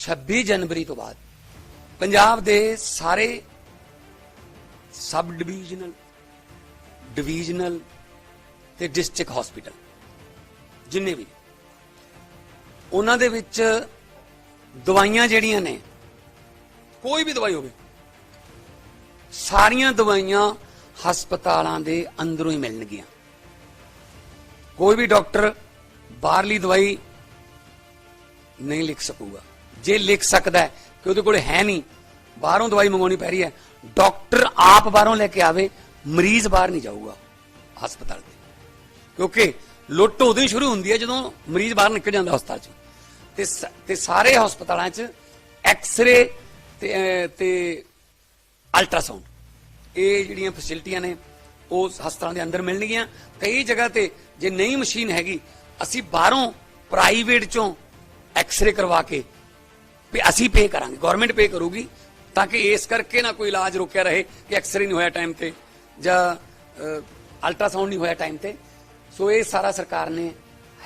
26 ਜਨਵਰੀ ਤੋਂ ਬਾਅਦ ਪੰਜਾਬ ਦੇ ਸਾਰੇ ਸਬ ਡਿਵੀਜ਼ਨਲ ਡਿਵੀਜ਼ਨਲ ਤੇ ਡਿਸਟ੍ਰਿਕਟ ਹਸਪੀਟਲ, ਜਿੰਨੇ ਵੀ, ਉਹਨਾਂ ਦੇ ਵਿੱਚ ਦਵਾਈਆਂ ਜਿਹੜੀਆਂ ਨੇ, ਕੋਈ ਵੀ ਦਵਾਈ ਹੋਵੇ, ਸਾਰੀਆਂ ਦਵਾਈਆਂ ਹਸਪਤਾਲਾਂ ਦੇ ਅੰਦਰੋਂ ਹੀ ਮਿਲਣਗੀਆਂ। ਕੋਈ ਵੀ ਡਾਕਟਰ ਬਾਹਰਲੀ ਦਵਾਈ ਨਹੀਂ ਲਿਖ ਸਕੂਗਾ। ਜੇ ਲਿਖ ਸਕਦਾ ਕਿ ਉਹਦੇ ਕੋਲ ਹੈ ਨਹੀਂ, ਬਾਹਰੋਂ ਦਵਾਈ ਮੰਗਵਾਉਣੀ ਪੈ ਰਹੀ ਹੈ, ਡਾਕਟਰ ਆਪ ਬਾਹਰੋਂ ਲੈ ਕੇ ਆਵੇ, ਮਰੀਜ਼ ਬਾਹਰ ਨਹੀਂ ਜਾਊਗਾ ਹਸਪਤਾਲ ਦੇ ਕਿਉਂਕਿ ਲੁੱਟ ਉਦੋਂ ਹੀ ਸ਼ੁਰੂ ਹੁੰਦੀ ਹੈ ਜਦੋਂ ਮਰੀਜ਼ ਬਾਹਰ ਨਿਕਲ ਜਾਂਦਾ ਹਸਪਤਾਲ ਚੋਂ। ਤੇ ਸ- ਤੇ ਸਾਰੇ ਹਸਪਤਾਲਾਂ 'ਚ ਐਕਸ-ਰੇ ਤੇ ਤੇ ਅਲਟਰਾਸਾਊਂਡ। ਇਹ ਜਿਹੜੀਆਂ ਫੈਸਿਲਿਟੀਆਂ ਨੇ, ਉਹ ਹਸਪਤਾਲਾਂ ਦੇ ਅੰਦਰ ਮਿਲਣਗੀਆਂ। ਕਈ ਜਗ੍ਹਾ ਤੇ ਜੇ ਨਹੀਂ ਮਸ਼ੀਨ ਹੈਗੀ, ਅਸੀਂ ਬਾਹਰੋਂ ਪ੍ਰਾਈਵੇਟ ਚੋਂ ਐਕਸ-ਰੇ ਕਰਵਾ ਕੇ ਵੀ ਅਸੀਂ ਪੇ ਕਰਾਂਗੇ ਗਵਰਨਮੈਂਟ ਪੇ ਕਰੂਗੀ, ਤਾਂ ਕਿ ਇਸ ਕਰਕੇ ਨਾ ਕੋਈ ਇਲਾਜ ਰੁਕਿਆ ਰਹੇ ਕਿ ਐਕਸਰੇ ਨਹੀਂ ਹੋਇਆ ਟਾਈਮ ਤੇ ਜਾਂ ਅਲਟਰਾਸਾਊਂਡ ਨਹੀਂ ਹੋਇਆ ਟਾਈਮ ਤੇ। ਸੋ ਇਹ ਸਾਰਾ ਸਰਕਾਰ ਨੇ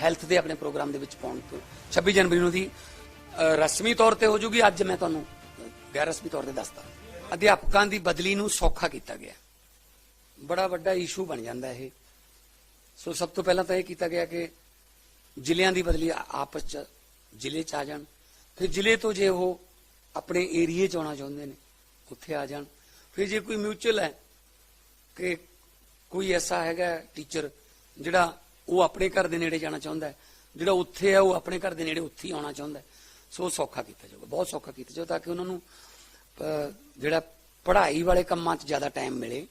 ਹੈਲਥ ਦੇ ਆਪਣੇ ਪ੍ਰੋਗਰਾਮ ਦੇ ਵਿੱਚ ਪਾਉਣ ਤੋਂ। 26 ਜਨਵਰੀ ਨੂੰ ਦੀ ਰਸਮੀ ਤੌਰ ਤੇ ਹੋ ਜੂਗੀ। ਅੱਜ ਮੈਂ ਤੁਹਾਨੂੰ ਗੈਰ ਰਸਮੀ ਤੌਰ ਤੇ ਦੱਸਦਾ। ਅਧਿਆਪਕਾਂ ਦੀ ਬਦਲੀ ਨੂੰ ਸੌਖਾ ਕੀਤਾ ਗਿਆ। ਬੜਾ ਵੱਡਾ ਇਸ਼ੂ ਬਣ ਜਾਂਦਾ ਇਹ। ਸੋ ਸਭ ਤੋਂ ਪਹਿਲਾਂ ਤਾਂ ਇਹ ਕੀਤਾ ਗਿਆ ਕਿ ਜ਼ਿਲ੍ਹਿਆਂ ਦੀ ਬਦਲੀ ਆਪਸ ਚ, ਜ਼ਿਲ੍ਹੇ ਚ ਆ ਜਾਣ। ਫਿਰ ਜ਼ਿਲ੍ਹੇ ਤੋਂ ਜੇ ਉਹ ਆਪਣੇ ਏਰੀਏ ਚ ਆਉਣਾ ਚਾਹੁੰਦੇ ਨੇ, ਉੱਥੇ ਆ ਜਾਣ। ਫਿਰ ਜੇ ਕੋਈ ਮਿਊਚੁਅਲ ਹੈ ਕਿ ਕੋਈ ਐਸਾ ਹੈਗਾ ਟੀਚਰ ਜਿਹੜਾ ਉਹ ਆਪਣੇ ਘਰ ਦੇ ਨੇੜੇ ਜਾਣਾ ਚਾਹੁੰਦਾ ਹੈ, ਜਿਹੜਾ ਉੱਥੇ ਹੈ ਉਹ ਆਪਣੇ ਘਰ ਦੇ ਨੇੜੇ ਉੱਥੇ ਹੀ ਆਉਣਾ ਚਾਹੁੰਦਾ ਹੈ, ਸੋ ਉਹ ਸੌਖਾ ਕੀਤਾ ਜਾਊਗਾ, ਬਹੁਤ ਸੌਖਾ ਕੀਤਾ ਜਾਊਗਾ ਤਾਂ ਕਿ ਉਹਨਾਂ ਨੂੰ ਜਿਹੜਾ ਪੜ੍ਹਾਈ ਵਾਲੇ ਕੰਮਾਂ 'ਚ ਜ਼ਿਆਦਾ ਟਾਈਮ ਮਿਲੇ,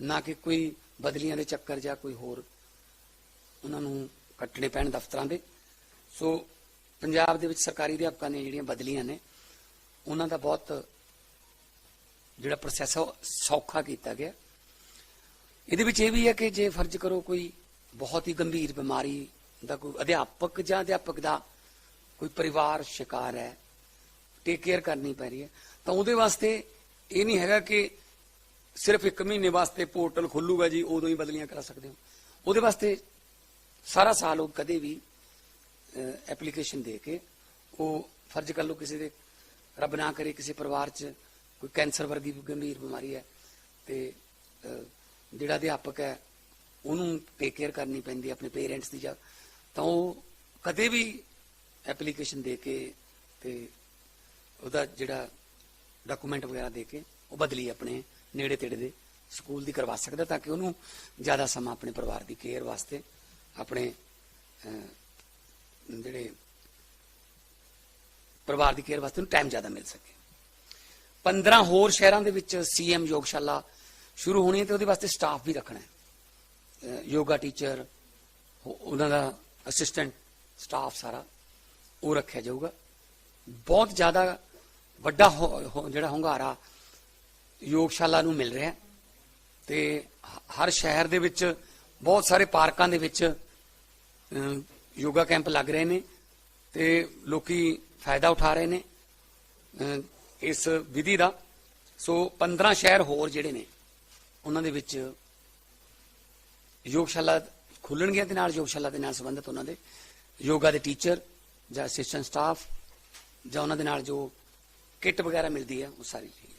ਨਾ ਕਿ ਕੋਈ ਬਦਲੀਆਂ ਦੇ ਚੱਕਰ ਜਾਂ ਕੋਈ ਹੋਰ ਉਹਨਾਂ ਨੂੰ ਕੱਟਣੇ ਪੈਣ ਦਫ਼ਤਰਾਂ ਦੇ। ਸੋ ਪੰਜਾਬ ਦੇ ਵਿੱਚ ਸਰਕਾਰੀ ਅਧਿਆਪਕਾਂ ਨੇ ਜਿਹੜੀਆਂ ਬਦਲੀਆਂ ਨੇ, ਉਹਨਾਂ ਦਾ ਬਹੁਤ ਜਿਹੜਾ ਪ੍ਰੋਸੈਸ ਹੈ ਉਹ ਸੌਖਾ ਕੀਤਾ ਗਿਆ। ਇਹਦੇ ਵਿੱਚ ਇਹ ਵੀ ਹੈ ਕਿ ਜੇ ਫਰਜ਼ ਕਰੋ ਕੋਈ ਬਹੁਤ ਹੀ ਗੰਭੀਰ ਬਿਮਾਰੀ ਦਾ ਕੋਈ ਅਧਿਆਪਕ ਜਾਂ ਅਧਿਆਪਕ ਦਾ ਕੋਈ ਪਰਿਵਾਰ ਸ਼ਿਕਾਰ ਹੈ ਟੇਕ ਕੇਅਰ ਕਰਨੀ ਪੈ ਰਹੀ ਹੈ, ਤਾਂ ਉਹਦੇ ਵਾਸਤੇ ਇਹ ਨਹੀਂ ਹੈਗਾ ਕਿ ਸਿਰਫ ਇੱਕ ਮਹੀਨੇ ਵਾਸਤੇ ਪੋਰਟਲ ਖੁੱਲੂਗਾ ਜੀ, ਉਦੋਂ ਹੀ ਬਦਲੀਆਂ ਕਰਾ ਸਕਦੇ ਹੋ। ਉਹਦੇ ਵਾਸਤੇ ਸਾਰਾ ਸਾਲ ਉਹ ਕਦੇ ਵੀ ਐਪਲੀਕੇਸ਼ਨ ਦੇ ਕੇ ਉਹ ਫਰਜ਼ ਕਰ ਲਓ ਕਿਸੇ ਦੇ, ਰੱਬ ਨਾ ਕਰੇ ਕਿਸੇ ਪਰਿਵਾਰ 'ਚ ਕੋਈ ਕੈਂਸਰ ਵਰਗੀ ਗੰਭੀਰ ਬਿਮਾਰੀ ਹੈ ਤੇ ਜਿਹੜਾ ਅਧਿਆਪਕ ਹੈ, ਉਹਨੂੰ ਟੇਕ ਕੇਅਰ ਕਰਨੀ ਪੈਂਦੀ ਆਪਣੇ ਪੇਰੈਂਟਸ ਦੀ ਜਾਂ, ਤਾਂ ਉਹ ਕਦੇ ਵੀ ਐਪਲੀਕੇਸ਼ਨ ਦੇ ਕੇ ਤੇ ਉਹਦਾ ਜਿਹੜਾ ਡਾਕੂਮੈਂਟ ਵਗੈਰਾ ਦੇ ਕੇ ਉਹ ਬਦਲੀ ਆਪਣੇ ਨੇੜੇ ਤੇੜੇ ਦੇ ਸਕੂਲ ਦੀ ਕਰਵਾ ਸਕਦਾ ਤਾਂ ਕਿ ਉਹਨੂੰ ਜ਼ਿਆਦਾ ਸਮਾਂ ਆਪਣੇ ਪਰਿਵਾਰ ਦੀ ਕੇਅਰ ਵਾਸਤੇ ਆਪਣੇ ਜਿਹੜੇ ਪਰਿਵਾਰ ਦੀ ਕੇਅਰ ਵਾਸਤੇ ਉਹਨੂੰ ਟਾਈਮ ਜ਼ਿਆਦਾ ਮਿਲ ਸਕੇ। 15 ਹੋਰ ਸ਼ਹਿਰਾਂ ਦੇ ਵਿੱਚ ਸੀਐਮ ਯੋਗਸ਼ਾਲਾ ਸ਼ੁਰੂ ਹੋਣੀ ਹੈ ਤੇ ਉਹਦੇ ਵਾਸਤੇ ਸਟਾਫ ਵੀ ਰੱਖਣਾ ਹੈ। ਯੋਗਾ ਟੀਚਰ ਉਹਨਾਂ ਦਾ ਅਸਿਸਟੈਂਟ ਸਟਾਫ ਸਾਰਾ ਉਹ ਰੱਖਿਆ ਜਾਊਗਾ। ਬਹੁਤ ਜ਼ਿਆਦਾ ਵੱਡਾ ਹੋ- ਹੋ- ਜਿਹੜਾ ਹੁੰਗਾਰਾ ਯੋਗਸ਼ਾਲਾ ਨੂੰ ਮਿਲ ਰਿਹਾ ਹੈ ਤੇ ਹਰ ਸ਼ਹਿਰ ਦੇ ਵਿੱਚ ਬਹੁਤ ਸਾਰੇ ਪਾਰਕਾਂ ਦੇ ਵਿੱਚ ਯੋਗਾ ਕੈਂਪ ਲੱਗ ਰਹੇ ਨੇ ਤੇ ਲੋਕੀ ਫਾਇਦਾ ਉਠਾ ਰਹੇ ਨੇ ਇਸ ਵਿਧੀ ਦਾ। ਸੋ 15 ਸ਼ਹਿਰ ਹੋਰ ਜਿਹੜੇ ਨੇ, ਉਹਨਾਂ ਦੇ ਵਿੱਚ ਯੋਗਸ਼ਾਲਾ ਖੁੱਲਣਗੀਆਂ ਦੇ ਨਾਲ, ਯੋਗਸ਼ਾਲਾ ਦੇ ਨਾਲ ਸੰਬੰਧਿਤ ਉਹਨਾਂ ਦੇ। ਯੋਗਾ ਦੇ ਟੀਚਰ ਜਾਂ ਅਸਿਸਟੈਂਟ ਸਟਾਫ ਜਾਂ ਉਹਨਾਂ ਦੇ ਨਾਲ ਜੋ ਕਿੱਟ ਵਗੈਰਾ ਮਿਲਦੀ ਹੈ, ਉਹ ਸਾਰੀ ਚੀਜ਼ਾਂ।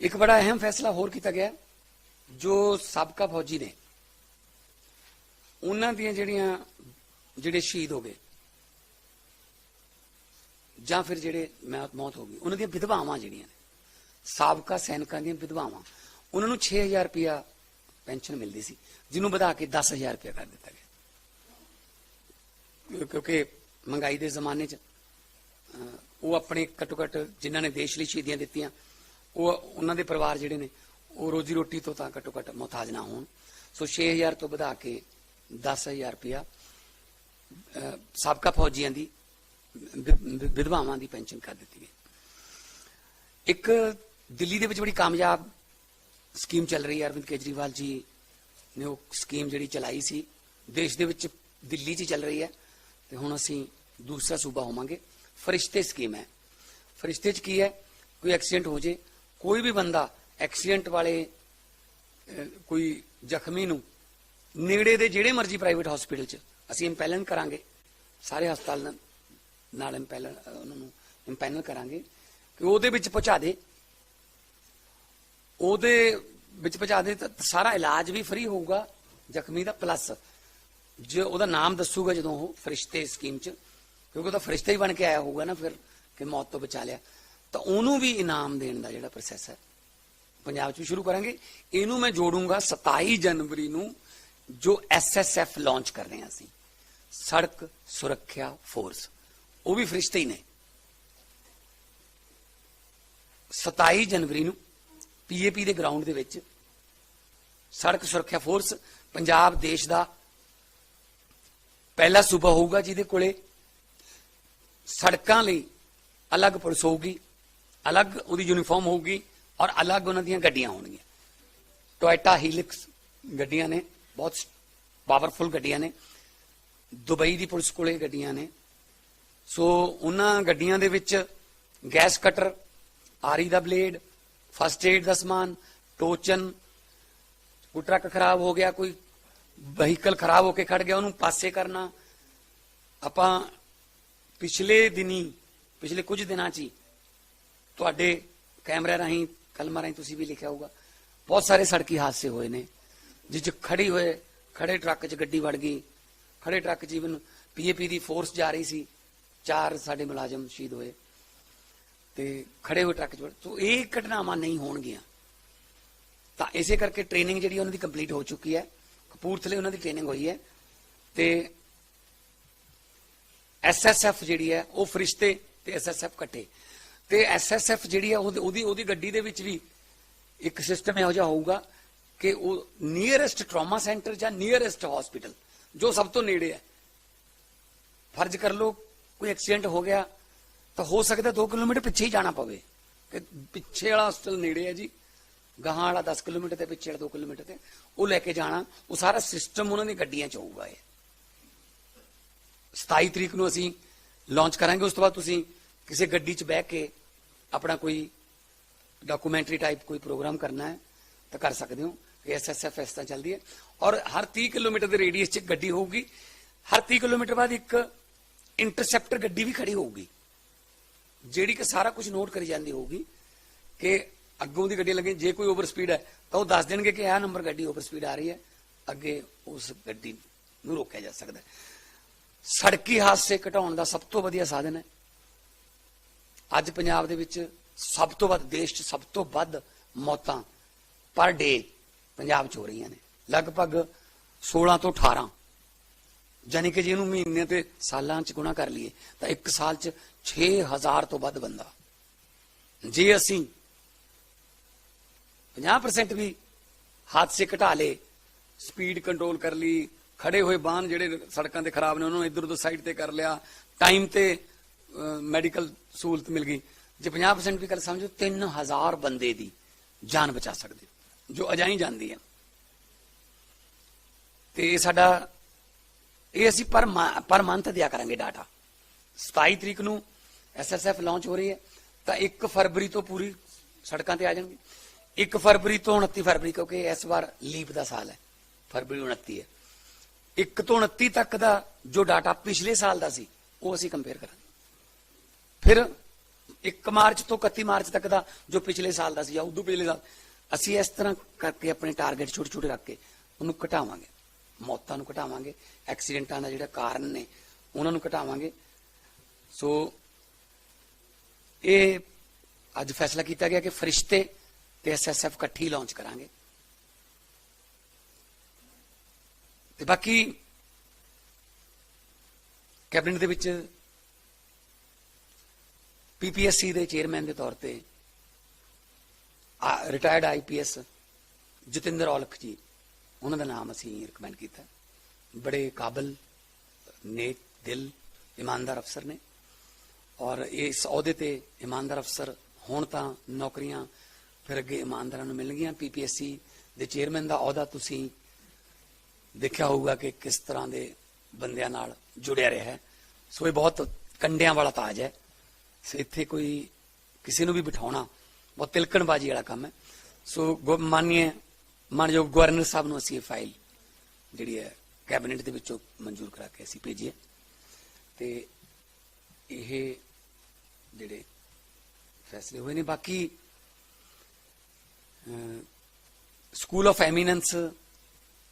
ਇੱਕ ਬੜਾ ਅਹਿਮ ਫੈਸਲਾ ਹੋਰ ਕੀਤਾ ਗਿਆ, ਜੋ ਸਾਬਕਾ ਫੌਜੀ ਨੇ ਉਹਨਾਂ ਦੀਆਂ ਜਿਹੜੀਆਂ, ਜਿਹੜੇ ਸ਼ਹੀਦ ਹੋ ਗਏ, ਜਾਂ ਫਿਰ ਜਿਹੜੇ ਮੌਤ ਮੌਤ ਹੋ ਗਈ, ਉਹਨਾਂ ਦੀਆਂ ਵਿਧਵਾਵਾਂ ਜਿਹੜੀਆਂ ਨੇ, ਸਾਬਕਾ ਸੈਨਿਕਾਂ ਦੀਆਂ ਵਿਧਵਾਵਾਂ, ਉਹਨਾਂ ਨੂੰ 6000 ਰੁਪਇਆ ਪੈਨਸ਼ਨ ਮਿਲਦੀ ਸੀ, ਜਿਹਨੂੰ ਵਧਾ ਕੇ 10000 ਰੁਪਇਆ ਕਰ ਦਿੱਤਾ ਗਿਆ। ਕਿਉਂਕਿ ਮਹਿੰਗਾਈ ਦੇ ਜ਼ਮਾਨੇ 'ਚ ਉਹ ਆਪਣੇ ਘੱਟੋ ਘੱਟ ਜਿਨ੍ਹਾਂ ਨੇ ਦੇਸ਼ ਲਈ ਸ਼ਹੀਦੀਆਂ ਦਿੱਤੀਆਂ, ਉਹ ਉਹਨਾਂ ਦੇ ਪਰਿਵਾਰ ਜਿਹੜੇ ਨੇ, ਉਹ ਰੋਜੀ ਰੋਟੀ ਤੋਂ ਤਾਂ ਘੱਟੋ ਘੱਟ ਮੁਹਤਾਜ ਨਾ ਹੋਣ। ਸੋ 6000 ਤੋਂ ਵਧਾ ਕੇ 10000 ਰੁਪਇਆ ਸਾਬਕਾ ਫੌਜੀਆਂ ਦੀ, ਵਿ- ਵਿਧਵਾਵਾਂ ਦੀ ਪੈਨਸ਼ਨ ਕਰ ਦਿੱਤੀ ਗਈ। ਇੱਕ ਦਿੱਲੀ ਦੇ ਵਿੱਚ ਬੜੀ ਕਾਮਯਾਬ ਸਕੀਮ ਚੱਲ ਰਹੀ ਹੈ, ਅਰਵਿੰਦ ਕੇਜਰੀਵਾਲ ਜੀ ਨੇ ਉਹ ਸਕੀਮ ਜਿਹੜੀ ਚਲਾਈ ਸੀ, ਦੇਸ਼ ਦੇ ਵਿੱਚ ਦਿੱਲੀ 'ਚ ਚੱਲ ਰਹੀ ਹੈ ਤੇ ਹੁਣ ਅਸੀਂ ਦੂਸਰਾ ਸੂਬਾ ਹੋਵਾਂਗੇ। ਫਰਿਸ਼ਤੇ ਸਕੀਮ ਹੈ। ਫਰਿਸ਼ਤੇ 'ਚ ਕੀ ਹੈ? ਕੋਈ ਐਕਸੀਡੈਂਟ ਹੋ ਜੇ, ਕੋਈ ਵੀ ਬੰਦਾ ਐਕਸੀਡੈਂਟ ਵਾਲੇ ਕੋਈ ਜ਼ਖਮੀ ਨੂੰ ਨੇੜੇ ਦੇ ਜਿਹੜੇ ਮਰਜ਼ੀ ਪ੍ਰਾਈਵੇਟ ਹਸਪੀਟਲ 'ਚ। ਅਸੀਂ ਇੰਪੈਲਨ ਕਰਾਂਗੇ। ਸਾਰੇ ਹਸਪਤਾਲ ਨਾਲ ਇੰਪੈਨਲ ਉਹਨਾਂ ਨੂੰ ਇੰਪੈਨਲ ਕਰਾਂਗੇ ਕਿ ਉਹਦੇ ਵਿੱਚ ਪਹੁੰਚਾ ਦੇ। ਉਹਦੇ ਵਿੱਚ ਪਹੁੰਚਾ ਦੇ ਤਾਂ ਸਾਰਾ ਇਲਾਜ ਵੀ ਫ੍ਰੀ ਹੋਊਗਾ, ਜ਼ਖਮੀ ਦਾ ਪਲੱਸ ਜੇ ਉਹਦਾ ਨਾਮ ਦੱਸੂਗਾ ਜਦੋਂ ਉਹ ਫਰਿਸ਼ਤੇ ਸਕੀਮ 'ਚ, ਕਿਉਂਕਿ ਉਹ ਤਾਂ ਫਰਿਸ਼ਤਾ ਹੀ ਬਣ ਕੇ ਆਇਆ ਹੋਊਗਾ ਨਾ ਫਿਰ ਕਿ ਮੌਤ ਤੋਂ ਬਚਾ ਲਿਆ। ਤਾਂ ਉਹਨੂੰ ਵੀ ਇਨਾਮ ਦੇਣ ਦਾ ਜਿਹੜਾ ਪ੍ਰੋਸੈਸ ਹੈ। ਪੰਜਾਬ 'ਚ ਵੀ ਸ਼ੁਰੂ ਕਰਾਂਗੇ। ਇਹਨੂੰ ਮੈਂ ਜੋੜੂੰਗਾ 27 ਜਨਵਰੀ ਨੂੰ ਜੋ ਐਸਐਸਐਫ ਲਾਂਚ ਕਰ ਰਹੇ ਹਾਂ ਅਸੀਂ, ਸੜਕ ਸੁਰੱਖਿਆ ਫੋਰਸ ਉਹ ਵੀ ਫਰਿਸ਼ਤੇ ਹੀ ਨੇ। 27 ਜਨਵਰੀ ਨੂੰ ਪੀਏਪੀ ਦੇ ਗਰਾਊਂਡ ਦੇ ਵਿੱਚ ਸੜਕ ਸੁਰੱਖਿਆ ਫੋਰਸ ਪੰਜਾਬ ਦੇਸ਼ ਦਾ ਪਹਿਲਾ ਸੂਬਾ ਹੋਊਗਾ, ਜਿਹਦੇ ਕੋਲੇ ਸੜਕਾਂ ਲਈ ਅਲੱਗ ਪੁਲਿਸ ਹੋਊਗੀ, ਅਲੱਗ ਉਹਦੀ ਯੂਨੀਫਾਰਮ ਹੋਊਗੀ ਔਰ ਅਲੱਗ ਉਹਨਾਂ ਦੀਆਂ ਗੱਡੀਆਂ ਹੋਣਗੀਆਂ। ਟੋਇਟਾ ਹੀਲਿਕਸ ਗੱਡੀਆਂ ਨੇ। ਬਹੁਤ ਪਾਵਰਫੁਲ ਗੱਡੀਆਂ ਨੇ। ਦੁਬਈ ਦੀ ਪੁਲਿਸ ਕੋਲੇ ਗੱਡੀਆਂ ਨੇ। ਸੋ ਉਹਨਾਂ ਗੱਡੀਆਂ ਦੇ ਵਿੱਚ ਗੈਸ ਕਟਰ, ਆਰੀ ਦਾ ਬਲੇਡ, ਫਸਟ ਏਡ ਦਾ ਸਮਾਨ, ਟੋਚਨ, ਕੋਈ ਟਰੱਕ ਖਰਾਬ ਹੋ ਗਿਆ, ਕੋਈ ਵਹੀਕਲ ਖਰਾਬ ਹੋ ਕੇ ਖੜ ਗਿਆ, ਉਹਨੂੰ ਪਾਸੇ ਕਰਨਾ। ਆਪਾਂ ਪਿਛਲੇ ਦਿਨੀ, ਪਿਛਲੇ ਕੁਝ ਦਿਨਾਂ 'ਚ ਹੀ ਤੁਹਾਡੇ ਕੈਮਰੇ ਰਾਹੀਂ, ਕਲਮਾਂ ਰਾਹੀਂ ਤੁਸੀਂ ਵੀ ਲਿਖਿਆ ਹੋਊਗਾ। ਬਹੁਤ ਸਾਰੇ ਸੜਕੀ ਹਾਦਸੇ ਹੋਏ ਨੇ। ਜਿਸ 'ਚ ਖੜੀ ਹੋਏ, ਖੜੇ ਟਰੱਕ 'ਚ ਗੱਡੀ ਵੜ ਗਈ। ਖੜੇ ਟਰੱਕ 'ਚ ਇਵਨ ਪੀਏਪੀ ਦੀ ਫੋਰਸ ਜਾ ਰਹੀ ਸੀ। ਚਾਰ ਸਾਡੇ ਮੁਲਾਜ਼ਮ ਸ਼ਹੀਦ ਹੋਏ। ਤੇ ਖੜੇ ਹੋਏ ਟਰੱਕ 'ਚ ਸੋ ਇਹ ਘਟਨਾਵਾਂ ਨਹੀਂ ਹੋਣਗੀਆਂ। ਤਾਂ ਇਸੇ ਕਰਕੇ ਟ੍ਰੇਨਿੰਗ ਜਿਹੜੀ ਉਹਨਾਂ ਦੀ ਕੰਪਲੀਟ ਹੋ ਚੁੱਕੀ ਹੈ। ਕਪੂਰਥਲੇ ਉਹਨਾਂ ਦੀ ਟ੍ਰੇਨਿੰਗ ਹੋਈ ਹੈ। ਤੇ ਐਸਐਸਐਫ ਜਿਹੜੀ ਹੈ, ਉਹ ਫਰਿਸ਼ਤੇ ਤੇ ਐਸਐਸਐਫ ਕੱਟੇ ਤੇ ਐਸਐਸਐਫ ਜਿਹੜੀ ਹੈ ਉਹਦੀ ਉਹਦੀ ਗੱਡੀ ਦੇ ਵਿੱਚ ਵੀ ਇੱਕ ਸਿਸਟਮ ਇਹੋ ਜਿਹਾ ਹੋਊਗਾ ਕਿ ਉਹ ਨੀਅਰੈਸਟ ਟਰਾਮਾ ਸੈਂਟਰ ਜਾਂ ਨੀਅਰੈਸਟ ਹਸਪੀਟਲ ਜੋ ਸਭ ਤੋਂ ਨੇੜੇ ਹੈ। ਫਰਜ਼ ਕਰ ਲਓ, ਕੋਈ ਐਕਸੀਡੈਂਟ ਹੋ ਗਿਆ, ਤਾਂ ਹੋ ਸਕਦਾ 2 ਕਿਲੋਮੀਟਰ ਪਿੱਛੇ ਹੀ ਜਾਣਾ ਪਵੇ। ਕਿ ਪਿੱਛੇ ਵਾਲਾ ਹਸਪੀਟਲ ਨੇੜੇ ਹੈ ਜੀ, ਗਾਹਾਂ ਵਾਲਾ 10 ਕਿਲੋਮੀਟਰ ਤੇ, ਪਿੱਛੇ ਵਾਲਾ 2 ਕਿਲੋਮੀਟਰ ਤੇ, ਉਹ ਲੈ ਕੇ ਜਾਣਾ, ਉਹ ਸਾਰਾ ਸਿਸਟਮ ਉਹਨਾਂ ਦੀ ਗੱਡੀਆਂ 'ਚ ਹੋਊਗਾ ਇਹ। 27 ਤਰੀਕ ਨੂੰ ਅਸੀਂ ਲਾਂਚ ਕਰਾਂਗੇ, ਉਸ ਤੋਂ ਬਾਅਦ ਤੁਸੀਂ ਕਿਸੇ ਗੱਡੀ 'ਚ ਬਹਿ ਕੇ ਆਪਣਾ ਕੋਈ ਡਾਕੂਮੈਂਟਰੀ ਟਾਈਪ ਕੋਈ ਪ੍ਰੋਗਰਾਮ ਕਰਨਾ ਹੈ, ਤਾਂ ਕਰ ਸਕਦੇ ਹੋ। ਐਸਐਸਐਫ ਇਸ ਤਰ੍ਹਾਂ ਚੱਲਦੀ ਹੈ। ਔਰ ਹਰ 30 ਕਿਲੋਮੀਟਰ ਦੇ ਰੇਡੀਅਸ 'ਚ ਇੱਕ ਗੱਡੀ ਹੋਊਗੀ। ਹਰ 30 ਕਿਲੋਮੀਟਰ ਬਾਅਦ ਇੱਕ ਇੰਟਰਸੈਪਟਰ ਗੱਡੀ ਵੀ ਖੜੀ ਹੋਊਗੀ। ਜਿਹੜੀ ਕਿ ਸਾਰਾ ਕੁਝ ਨੋਟ ਕਰੀ ਜਾਂਦੀ ਹੋਊਗੀ ਕਿ ਅੱਗੋਂ ਦੀ ਗੱਡੀ ਲੱਗੇ। ਜੇ ਕੋਈ ਓਵਰ ਸਪੀਡ ਹੈ, ਤਾਂ ਉਹ ਦੱਸ ਦੇਣਗੇ ਕਿ ਇਹ ਨੰਬਰ ਗੱਡੀ ਓਵਰ ਸਪੀਡ ਆ ਰਹੀ ਹੈ। ਅੱਗੇ ਉਸ ਗੱਡੀ ਨੂੰ ਰੋਕਿਆ ਜਾ ਸਕਦਾ ਹੈ। ਸੜਕੀ ਹਾਦਸੇ ਘਟਾਉਣ ਦਾ ਸਭ ਤੋਂ ਵਧੀਆ ਸਾਧਨ ਹੈ। ਅੱਜ ਪੰਜਾਬ ਦੇ ਵਿੱਚ ਸਭ ਤੋਂ ਵੱਧ, ਦੇਸ਼ 'ਚ ਸਭ ਤੋਂ ਵੱਧ ਮੌਤਾਂ ਪਰ ਡੇ ਪੰਜਾਬ 'ਚ ਹੋ ਰਹੀਆਂ ਨੇ। ਲਗਭਗ 16 ਤੋਂ 18 ਯਾਨੀ ਕਿ ਜੇ ਇਹਨੂੰ ਮਹੀਨੇ ਤੇ ਸਾਲਾਂ 'ਚ ਗੁਣਾ ਕਰ ਲਈਏ ਤਾਂ ਇੱਕ ਸਾਲ 'ਚ 6000 ਤੋਂ ਵੱਧ ਬੰਦਾ। ਜੇ ਅਸੀਂ 50% ਵੀ ਹਾਦਸੇ ਘਟਾ ਲਏ ਸਪੀਡ ਕੰਟਰੋਲ ਕਰ ਲਈ ਖੜੇ ਹੋਏ ਵਾਹਨ ਜਿਹੜੇ ਸੜਕਾਂ ਤੇ ਖਰਾਬ ਨੇ ਉਹਨਾਂ ਨੂੰ ਇੱਧਰ ਉਧਰ ਸਾਈਡ ਤੇ ਕਰ ਲਿਆ ਟਾਈਮ ਤੇ ਮੈਡੀਕਲ ਸਹੂਲਤ ਮਿਲ ਗਈ। ਜੇ 50% ਵੀ ਕਰ ਸਮਝੋ 3000 ਬੰਦੇ ਦੀ ਜਾਨ ਬਚਾ ਸਕਦੇ ਹੋ, ਜੋ ਅਜਾਈ ਜਾਂਦੀ ਹੈ। ਤੇ ਸਾਡਾ, ਇਹ ਅਸੀਂ ਪਰ ਪਰ ਮੰਥ ਦਿਆ ਕਰਾਂਗੇ ਡਾਟਾ 27 ਤਰੀਕ ਨੂੰ ਐਸਐਸਐਫ ਲਾਂਚ ਹੋ ਰਹੀ ਹੈ, ਤਾਂ 1 ਫਰਵਰੀ ਤੋਂ ਪੂਰੀ ਸੜਕਾਂ ਤੇ ਆ ਜਾਣਗੇ। 1 ਫਰਵਰੀ ਤੋਂ 29 ਫਰਵਰੀ, ਕਿਉਂਕਿ ਇਸ ਵਾਰ ਲੀਪ ਦਾ ਸਾਲ ਹੈ। ਫਰਵਰੀ 29 ਹੈ। 1 ਤੋਂ 29 ਤੱਕ ਦਾ ਜੋ ਡਾਟਾ ਪਿਛਲੇ ਸਾਲ ਦਾ ਸੀ, ਉਹ ਅਸੀਂ ਕੰਪੇਅਰ ਕਰਾਂਗੇ। ਫਿਰ 1 ਮਾਰਚ ਤੋਂ 31 ਮਾਰਚ ਤੱਕ ਦਾ ਜੋ ਪਿਛਲੇ ਸਾਲ ਦਾ ਸੀ, ਜਾਂ ਉਦੋਂ ਪਿਛਲੇ ਸਾਲ ਅਸੀਂ ਇਸ ਤਰ੍ਹਾਂ ਕਰਕੇ ਆਪਣੇ ਟਾਰਗੇਟ ਛੋਟੇ ਛੋਟੇ ਰੱਖ ਕੇ ਉਹਨੂੰ ਘਟਾਵਾਂਗੇ। ਮੌਤਾਂ ਨੂੰ ਘਟਾਵਾਂਗੇ ਐਕਸੀਡੈਂਟਾਂ ਦਾ ਜਿਹੜਾ ਕਾਰਨ ਨੇ, ਉਹਨਾਂ ਨੂੰ ਘਟਾਵਾਂਗੇ। ਸੋ ਇਹ ਅੱਜ ਫੈਸਲਾ ਕੀਤਾ ਗਿਆ ਕਿ ਫਰਿਸ਼ਤੇ ਤੇ ਐਸਐਸਐਫ ਇਕੱਠੀ ਲਾਂਚ ਕਰਾਂਗੇ। ਤੇ ਬਾਕੀ ਕੈਬਨਿਟ ਦੇ ਵਿੱਚ ਪੀਪੀਐਸਸੀ ਦੇ ਚੇਅਰਮੈਨ ਦੇ ਤੌਰ ਤੇ ਰਿਟਾਇਰਡ ਆਈਪੀਐਸ ਜਤਿੰਦਰ ਔਲਖ ਜੀ, ਉਹਨਾਂ ਦਾ ਨਾਮ ਅਸੀਂ ਰეკਮੈਂਡ ਕੀਤਾ। ਬੜੇ ਕਾਬਲ, ਨੇਕ ਦਿਲ, ਇਮਾਨਦਾਰ ਅਫਸਰ ਨੇ। ਔਰ ਇਸ ਅਹੁਦੇ ਤੇ ਇਮਾਨਦਾਰ ਅਫਸਰ ਹੋਣ ਤਾਂ ਨੌਕਰੀਆਂ ਫਿਰ ਅੱਗੇ ਇਮਾਨਦਾਰਾਂ ਨੂੰ ਮਿਲਣਗੀਆਂ। ਪੀਪੀਐਸਸੀ ਦੇ ਚੇਅਰਮੈਨ ਦਾ ਅਹੁਦਾ ਤੁਸੀਂ ਦੇਖਿਆ ਹੋਊਗਾ ਕਿ ਕਿਸ ਤਰ੍ਹਾਂ ਦੇ ਬੰਦਿਆਂ ਨਾਲ ਜੁੜਿਆ ਰਿਹਾ ਹੈ। ਸੋ ਇਹ ਬਹੁਤ ਕੰਡਿਆਂ ਵਾਲਾ ਤਾਜ ਹੈ। ਸੋ ਇੱਥੇ ਕੋਈ ਕਿਸੇ ਨੂੰ ਵੀ ਬਿਠਾਉਣਾ ਬਹੁਤ ਤਿਲਕਣਬਾਜੀ ਵਾਲਾ ਕੰਮ ਹੈ। ਸੋ ਗੁ- ਮਾਨਯੋਗ ਗਵਰਨਰ ਸਾਹਿਬ ਨੂੰ ਅਸੀਂ ਇਹ ਫਾਈਲ ਜਿਹੜੀ ਹੈ ਕੈਬਨਿਟ ਦੇ ਵਿੱਚੋਂ ਮਨਜ਼ੂਰ ਕਰਾ ਕੇ ਅਸੀਂ ਭੇਜੀ ਹੈ ਤੇ ਇਹ ਜਿਹੜੇ ਫੈਸਲੇ ਹੋਏ ਨੇ, ਬਾਕੀ ਸਕੂਲ ਆਫ ਐਮੀਨੈਂਸ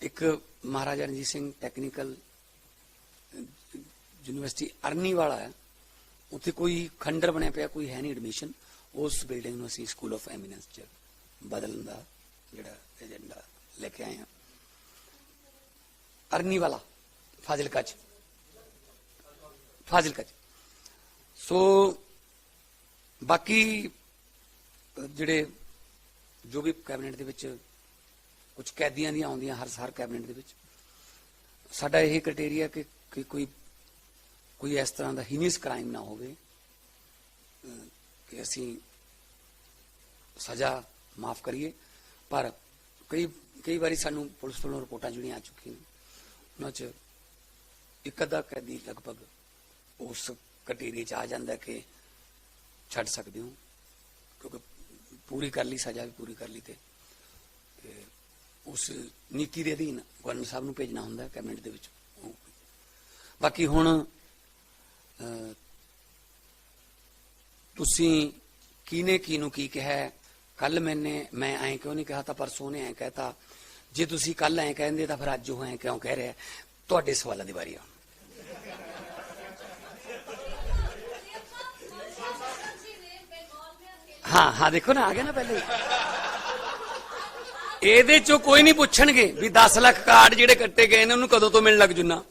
ਇੱਕ ਮਹਾਰਾਜਾ ਰਣਜੀਤ ਸਿੰਘ ਟੈਕਨੀਕਲ ਯੂਨੀਵਰਸਿਟੀ ਅਰਨੀ ਵਾਲਾ ਹੈ। ਉੱਥੇ ਕੋਈ ਖੰਡਰ ਬਣਿਆ ਪਿਆ, ਕੋਈ ਹੈ ਨਹੀਂ ਐਡਮਿਸ਼ਨ ਉਸ ਬਿਲਡਿੰਗ ਨੂੰ ਅਸੀਂ ਸਕੂਲ ਆਫ ਐਮੀਨੈਂਸ ਚ ਬਦਲਣ ਦਾ ਜਿਹੜਾ ਏਜੰਡਾ ਲੈ ਕੇ ਆਏ ਹਾਂ। ਅਰਨੀ ਵਾਲਾ ਫਾਜ਼ਿਲਕਾ ਚ। ਫਾਜ਼ਿਲਕਾ ਚ। ਸੋ, ਬਾਕੀ ਜਿਹੜੇ ਜੋ ਵੀ ਕੈਬਨਿਟ ਦੇ ਵਿੱਚ ਕੁਝ ਕੈਦੀਆਂ ਦੀਆਂ ਆਉਂਦੀਆਂ, ਹਰ ਹਰ ਕੈਬਨਿਟ ਦੇ ਵਿੱਚ, ਸਾਡਾ ਇਹ ਕ੍ਰਾਈਟੇਰੀਆ ਕਿ ਕੋਈ ਕੋਈ ਇਸ ਤਰ੍ਹਾਂ ਦਾ ਹੀਨੀਅਸ ਕ੍ਰਾਈਮ ਨਾ ਹੋਵੇ। ਕਿ ਅਸੀਂ ਸਜ਼ਾ ਮਾਫ ਕਰੀਏ ਪਰ ਕਈ ਕਈ ਵਾਰੀ ਸਾਨੂੰ ਪੁਲਿਸ ਵੱਲੋਂ ਰਿਪੋਰਟਾਂ ਜਿਹੜੀਆਂ ਆ ਚੁੱਕੀਆਂ ਨੇ ਉਹਨਾਂ 'ਚ ਇੱਕ ਅੱਧਾ ਕੈਦੀ ਲਗਭਗ ਉਸ ਕਟੇਰੀ 'ਚ ਆ ਜਾਂਦਾ ਕਿ ਛੱਡ ਸਕਦੇ ਹੋ ਕਿਉਂਕਿ ਪੂਰੀ ਕਰ ਲਈ ਸਜ਼ਾ ਵੀ ਪੂਰੀ ਕਰ ਲਈ ਤੇ ਉਸ ਨੀਤੀ ਦੇ ਅਧੀਨ ਗਵਰਨਰ ਸਾਹਿਬ ਨੂੰ ਭੇਜਣਾ ਹੁੰਦਾ ਕੈਬਨਿਟ ਦੇ ਵਿੱਚ ਉਹ- ਬਾਕੀ ਹੁਣ ਤੁਸੀਂ ਕਿਹਨੇ ਕਿਹਨੂੰ ਕੀ ਕਿਹਾ ਕੱਲ ਮੈਨੇ, ਮੈਂ ਐਂ ਕਿਉਂ ਨਹੀਂ ਕਿਹਾ ਤਾਂ ਪਰਸੋਂ ਨੇ ਐਂ ਕਹਿਤਾ। ਜੇ ਤੁਸੀਂ ਕੱਲ ਐਂ ਕਹਿੰਦੇ ਤਾਂ ਫਿਰ ਅੱਜ ਉਹ ਐਂ ਕਿਉਂ ਕਹਿ ਰਿਹਾ? ਤੁਹਾਡੇ ਸਵਾਲਾਂ ਦੀ ਵਾਰੀ ਆ। ਹਾਂ ਹਾਂ, ਦੇਖੋ ਨਾ, ਆ ਗਿਆ ਨਾ ਪਹਿਲੇ ਇਹਦੇ ਚੋਂ ਕੋਈ ਨਹੀਂ ਪੁੱਛਣਗੇ ਵੀ 10 ਲੱਖ ਕਾਰਡ ਜਿਹੜੇ ਕੱਟੇ ਗਏ ਨੇ ਉਹਨੂੰ ਕਦੋਂ ਤੋਂ ਮਿਲਣ ਲੱਗ ਜੁਨਾ।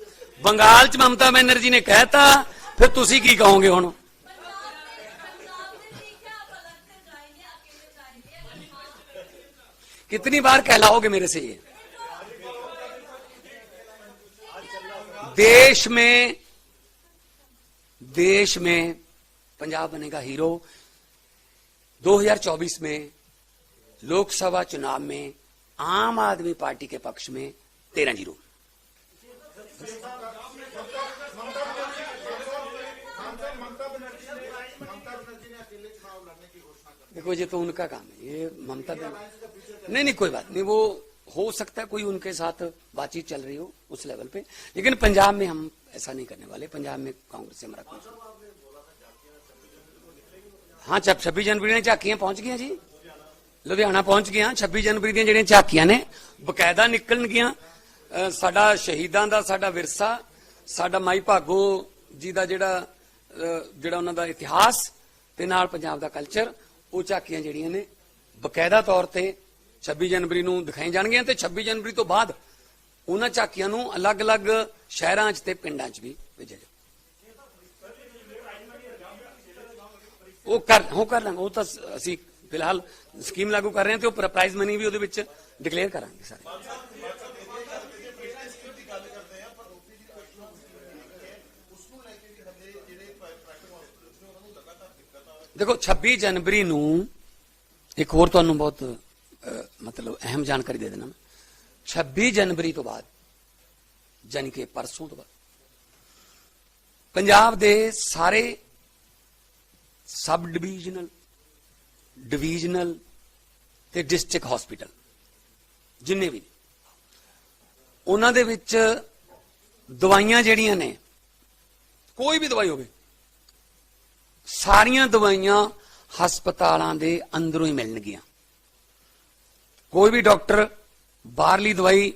ਬੰਗਾਲ ਚ ਮਮਤਾ ਬੈਨਰਜੀ ਨੇ ਕਹਿਤਾ, ਫਿਰ ਤੁਸੀਂ ਕੀ ਕਹੋਗੇ ਹੁਣ? कितनी बार कहलाओगे मेरे से ये? देश में देश में पंजाब बनेगा हीरो। 2024 में लोकसभा चुनाव में आम आदमी पार्टी के पक्ष में तेरह ज़ीरो देखो ये तो उनका काम है ये ममता बनर्जी नहीं नहीं कोई बात नहीं वो हो सकता है कोई उनके साथ बातचीत चल रही हो उस लेवल पे लेकिन पंजाब में हम ऐसा नहीं करने वाले पंजाब में कांग्रेस से हमारा कोई हाँ जब छब्बीस जनवरी ने झाकियां पहुंच गई जी ਲੁਧਿਆਣਾ ਪਹੁੰਚ ਗਿਆ 26 ਜਨਵਰੀ ਦੀਆਂ ਜਿਹੜੀਆਂ ਝਾਕੀਆਂ ਨੇ ਬਕਾਇਦਾ ਨਿਕਲਣਗੀਆਂ ਅਹ ਸਾਡਾ ਸ਼ਹੀਦਾਂ ਦਾ ਸਾਡਾ ਵਿਰਸਾ ਸਾਡਾ ਮਾਈ ਭਾਗੋ ਜੀ ਦਾ ਜਿਹੜਾ ਅਹ ਜਿਹੜਾ ਉਹਨਾਂ ਦਾ ਇਤਿਹਾਸ ਤੇ ਨਾਲ ਪੰਜਾਬ ਦਾ ਕਲਚਰ ਉਹ ਝਾਕੀਆਂ ਜਿਹੜੀਆਂ ਨੇ, ਬਕਾਇਦਾ ਤੌਰ ਤੇ 26 ਜਨਵਰੀ ਨੂੰ ਦਿਖਾਈ ਜਾਣਗੀਆਂ ਤੇ 26 ਜਨਵਰੀ ਤੋਂ ਬਾਅਦ ਉਹਨਾਂ ਝਾਕੀਆਂ ਨੂੰ ਅਲੱਗ-ਅਲੱਗ ਸ਼ਹਿਰਾਂ 'ਚ ਤੇ ਪਿੰਡਾਂ 'ਚ ਵੀ ਭੇਜਿਆ ਜਾ ਉਹ ਕਰ ਉਹ ਕਰ ਲਾਂਗੇ। ਉਹ ਤਾਂ ਅਸੀਂ ਫਿਲਹਾਲ ਸਕੀਮ ਲਾਗੂ ਕਰ ਰਹੇ ਹਾਂ ਤੇ ਉਹ ਪ੍ਰਾਈਜ਼ ਮਨੀ ਵੀ ਉਹਦੇ ਵਿੱਚ ਡਿਕਲੇਅਰ ਕਰਾਂਗੇ ਸਾਰੇ। ਦੇਖੋ 26 ਜਨਵਰੀ ਨੂੰ ਇੱਕ ਹੋਰ ਤੁਹਾਨੂੰ ਬਹੁਤ ਮਤਲਬ ਅਹਿਮ ਜਾਣਕਾਰੀ ਦੇ ਦੇਣਾ ਮੈਂ। 26 ਜਨਵਰੀ ਤੋਂ ਬਾਅਦ ਜਾਨੀ ਕਿ ਪਰਸੋਂ ਤੋਂ ਬਾਅਦ ਪੰਜਾਬ ਦੇ ਸਾਰੇ ਸਬ ਡਿਵੀਜ਼ਨਲ ਡਿਵੀਜ਼ਨਲ ਤੇ ਡਿਸਟ੍ਰਿਕਟ ਹਸਪੀਟਲ ਜਿੰਨੇ ਵੀ ਨੇ, ਉਹਨਾਂ ਦੇ ਵਿੱਚ ਦਵਾਈਆਂ ਜਿਹੜੀਆਂ ਨੇ ਕੋਈ ਵੀ ਦਵਾਈ ਹੋਵੇ ਸਾਰੀਆਂ ਦਵਾਈਆਂ ਹਸਪਤਾਲਾਂ ਦੇ ਅੰਦਰੋਂ ਹੀ ਮਿਲਣਗੀਆਂ। ਕੋਈ ਵੀ ਡਾਕਟਰ ਬਾਹਰਲੀ ਦਵਾਈ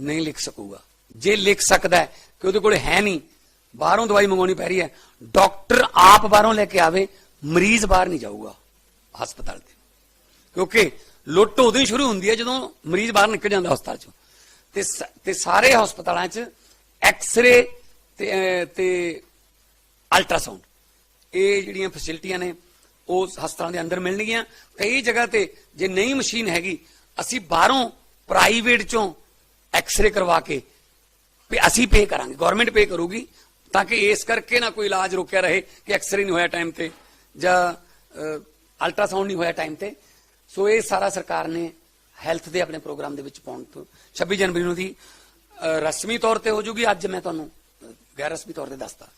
ਨਹੀਂ ਲਿਖ ਸਕੂਗਾ। ਜੇ ਲਿਖ ਸਕਦਾ ਹੈ ਕਿ ਉਹਦੇ ਕੋਲ ਹੈ ਨਹੀਂ, ਬਾਹਰੋਂ ਦਵਾਈ ਮੰਗਾਉਣੀ ਪੈ ਰਹੀ ਹੈ, ਡਾਕਟਰ ਆਪ ਬਾਹਰੋਂ ਲੈ ਕੇ ਆਵੇ, ਮਰੀਜ਼ ਬਾਹਰ ਨਹੀਂ ਜਾਊਗਾ ਹਸਪਤਾਲ ਦੇ ਕਿਉਂਕਿ ਲੁੱਟ ਉਦੋਂ ਹੀ ਸ਼ੁਰੂ ਹੁੰਦੀ ਹੈ ਜਦੋਂ ਮਰੀਜ਼ ਬਾਹਰ ਨਿਕਲ ਜਾਂਦਾ ਹਸਪਤਾਲ ਚੋਂ। ਤੇ ਸ- ਤੇ ਸਾਰੇ ਹਸਪਤਾਲਾਂ 'ਚ ਐਕਸ-ਰੇ ਤੇ ਤੇ ਅਲਟਰਾਸਾਊਂਡ ਇਹ ਜਿਹੜੀਆਂ ਫੈਸਿਲਿਟੀਆਂ ਨੇ, ਉਹ ਹਸਪਤਾਲਾਂ ਦੇ ਅੰਦਰ ਮਿਲਣਗੀਆਂ। ਕਈ ਜਗ੍ਹਾ ਤੇ ਜੇ ਨਹੀਂ ਮਸ਼ੀਨ ਹੈਗੀ, ਅਸੀਂ ਬਾਹਰੋਂ ਪ੍ਰਾਈਵੇਟ ਚੋਂ ਐਕਸ-ਰੇ ਕਰਵਾ ਕੇ ਵੀ ਅਸੀਂ ਪੇ ਕਰਾਂਗੇ। ਗਵਰਨਮੈਂਟ ਪੇ ਕਰੂਗੀ ਤਾਂ ਕਿ ਇਸ ਕਰਕੇ ਨਾ ਕੋਈ ਇਲਾਜ ਰੁਕਿਆ ਰਹੇ ਕਿ ਐਕਸ-ਰੇ ਨਹੀਂ ਹੋਇਆ ਟਾਈਮ ਤੇ ਜਾਂ ਅਲਟਰਾਸਾਊਂਡ ਨਹੀਂ ਹੋਇਆ ਟਾਈਮ ਤੇ। ਸੋ ਇਹ ਸਾਰਾ ਸਰਕਾਰ ਨੇ ਹੈਲਥ ਦੇ ਆਪਣੇ ਪ੍ਰੋਗਰਾਮ ਦੇ ਵਿੱਚ ਪਾਉਣ ਤੋਂ। 26 ਜਨਵਰੀ ਨੂੰ ਦੀ ਰਸਮੀ ਤੌਰ ਤੇ ਹੋ ਜੂਗੀ। ਅੱਜ ਮੈਂ ਤੁਹਾਨੂੰ ਗੈਰ ਰਸਮੀ ਤੌਰ ਤੇ ਦੱਸਦਾ।